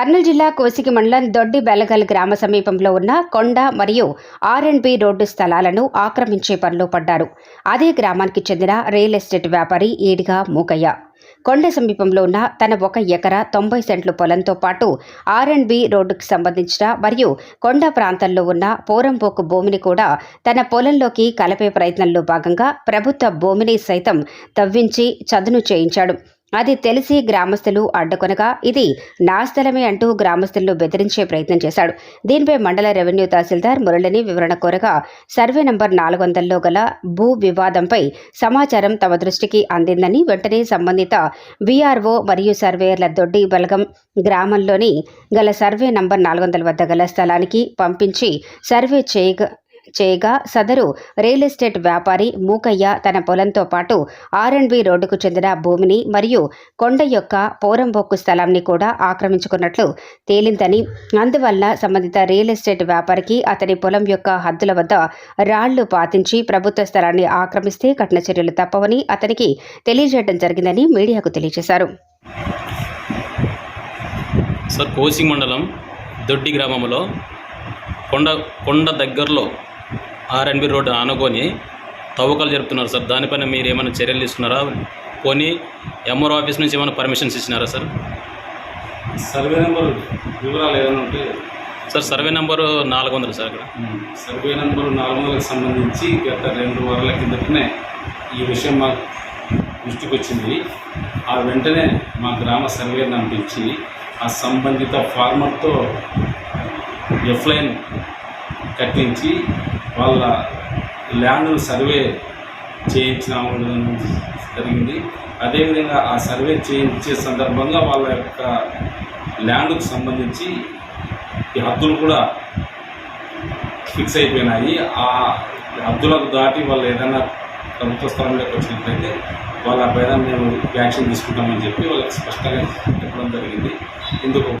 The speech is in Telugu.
కర్నూలు జిల్లా కోసికి మండలం దొడ్డి బెలగల్ గ్రామ సమీపంలో ఉన్న కొండ మరియు ఆర్ అండ్ బి రోడ్డు స్థలాలను ఆక్రమించే పనిలో పడ్డారు. అదే గ్రామానికి చెందిన రియల్ ఎస్టేట్ వ్యాపారి ఈడిగా మూకయ్య కొండ సమీపంలో ఉన్న తన ఒక ఎకరా తొంభై సెంట్ల పొలంతో పాటు ఆర్ అండ్ బి రోడ్డుకు సంబంధించిన మరియు కొండ ప్రాంతంలో ఉన్న పోరంపోకు భూమిని కూడా తన పొలంలోకి కలపే ప్రయత్నంలో భాగంగా ప్రభుత్వ భూమిని సైతం తవ్వించి చదును చేయించాడు. అది తెలిసి గ్రామస్తులు అడ్డుకొనగా ఇది నా స్థలమే అంటూ గ్రామస్తులను బెదిరించే ప్రయత్నం చేశాడు. దీనిపై మండల రెవెన్యూ తహసీల్దార్ మురళిని వివరణ కోరగా సర్వే నంబర్ నాలుగు వందల్లో గల భూ వివాదంపై సమాచారం తమ దృష్టికి అందిందని వెంటనే సంబంధిత బీఆర్ఓ మరియు సర్వేయర్ల దొడ్డి బలగం గ్రామంలోని గల సర్వే నంబర్ నాలుగు వందల వద్ద గల స్థలానికి పంపించి సర్వే చేయగా చేయగా సదరు రియల్ ఎస్టేట్ వ్యాపారి మూకయ్య తన పొలంతో పాటు ఆర్ అండ్ బి రోడ్డుకు చెందిన భూమిని మరియు కొండ యొక్క పోరంబొక్కు స్థలాన్ని కూడా ఆక్రమించుకున్నట్లు తేలిందని అందువల్ల సంబంధిత రియల్ ఎస్టేట్ వ్యాపారికి అతని పొలం యొక్క హద్దుల వద్ద రాళ్ళు పాతించి ప్రభుత్వ స్థలాన్ని ఆక్రమిస్తే కఠిన చర్యలు తప్పవని అతనికి తెలియజేయడం జరిగిందని మీడియాకు తెలియజేశారు. సార్ కోసి మండలం దొడ్డి గ్రామంలో కొండ కొండ దగ్గరలో ఆర్ఎన్బి రోడ్డు ఆనుకొని తవ్వకాలు జరుపుతున్నారు సార్. దానిపైన మీరు ఏమైనా చర్యలు తీసుకున్నారా? పోనీ ఎంఆర్ ఆఫీస్ నుంచి ఏమైనా పర్మిషన్స్ ఇచ్చినారా సార్? సర్వే నెంబర్ వివరాలు ఏమైనా ఉంటే సార్ సర్వే నెంబరు నాలుగు వందలు సార్ అక్కడ. సర్వే నెంబర్ నాలుగు వందలకు సంబంధించి గత రెండు వారాల కిందటనే ఈ విషయం మా దృష్టికి వచ్చింది ఆ వెంటనే మా గ్రామ సర్వేని పంపించి ఆ సంబంధిత ఫార్మర్తో ఎఫ్లైన్ కట్టించి వాళ్ళ ల్యాండ్ సర్వే చేయించిన జరిగింది. అదేవిధంగా ఆ సర్వే చేయించే సందర్భంగా వాళ్ళ యొక్క ల్యాండ్కు సంబంధించి ఈ హద్దులు కూడా ఫిక్స్ అయిపోయినాయి. ఆ హద్దులకు దాటి వాళ్ళు ఏదైనా ప్రభుత్వ స్థలంలోకి వచ్చినట్లయితే వాళ్ళ పైన మేము యాక్షన్ తీసుకుంటామని చెప్పి వాళ్ళకి స్పష్టంగా చెప్పడం జరిగింది. ఇందుకు